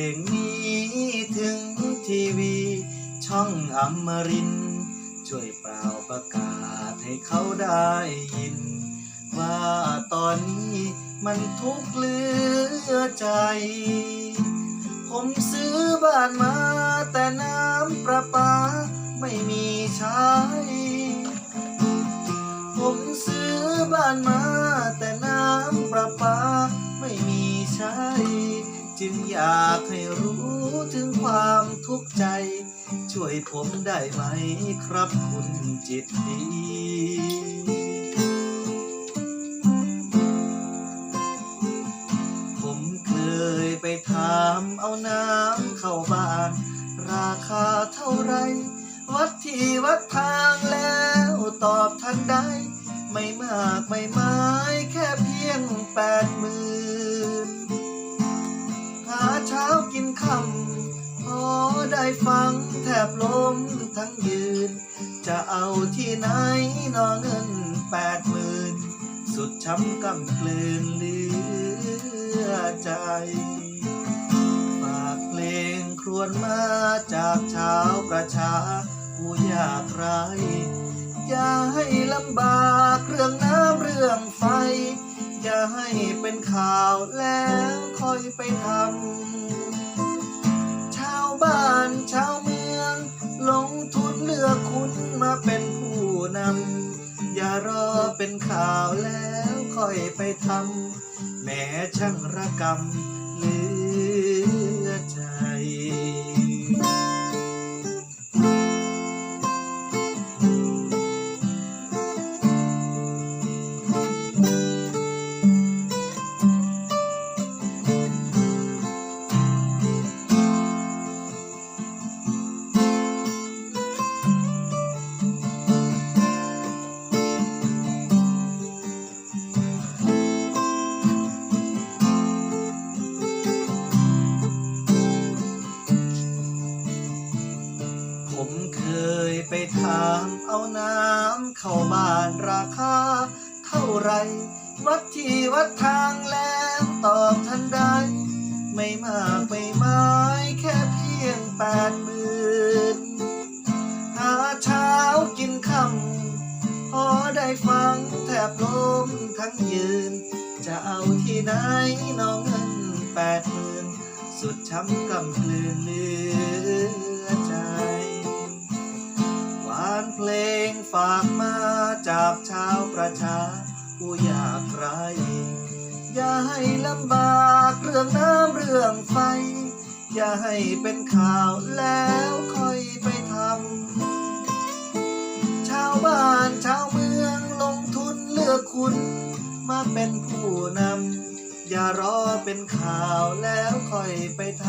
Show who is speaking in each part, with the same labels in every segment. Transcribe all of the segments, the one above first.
Speaker 1: ลงนี้ถึงทีวี ช่องอมริน ช่วยเปล่าประกาศให้เขาได้ยิน ว่าตอนนี้มันทุกข์เลือใจ ผมซื้อบ้านมาแต่น้ำประปาไม่มีใช้ ผมซื้อบ้านมาแต่น้ำประปาไม่มีใช้ จึงอยากให้รู้ถึงความทุกข์ใจ ช่วยผมได้ไหมครับคุณจิตดีผมเคยไปถามเอาน้ำเข้าบ้าน ราคาเท่าไร วัดที่วัดทางแล้วตอบทันได้ ไม่มากไม่ม้แคำพอได้ฟังแทบล้มทั้งยืน จะเอาที่ไหนนอเงินแปดหมื่นสุดช้ำกำกลืนเหลือใจ ฝากเพลงครวญมาจากชาวประชาผู้ยากไร้อย่าให้ลำบากเรื่องน้ำเรื่องไฟ อย่าให้เป็นข่าวแล้วค่อยไปทำ มาเป็นผู้นำ อย่ารอเป็นข่าวแล้วค่อยไปทำแม้ช่างระกำหรือ ผมเคยไปถามเอาน้ำเข้าบ้านราคาเท่าไร วัดที่วัดทางแล้วตอบทันได้ไม่มากไม่ไม้แค่เพียงแปดหมื่นหาเช้ากินคำพอได้ฟังแทบล้มทั้งยืน จะเอาที่ไหนน้องเงินแปดหมื่นสุดช้ำกำกลืนลือ ฝากมาจากชาวประชาผู้อยากไรอย่าให้ลำบากเรื่องน้ำเรื่องไฟ อย่าให้เป็นข่าวแล้วค่อยไปทำชาวบ้านชาวเมืองลงทุนเลือกคุณมาเป็นผู้นำ อย่ารอเป็นข่าวแล้วค่อยไปท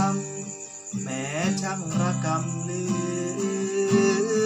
Speaker 1: ำ แม้ช่างระกำเลือ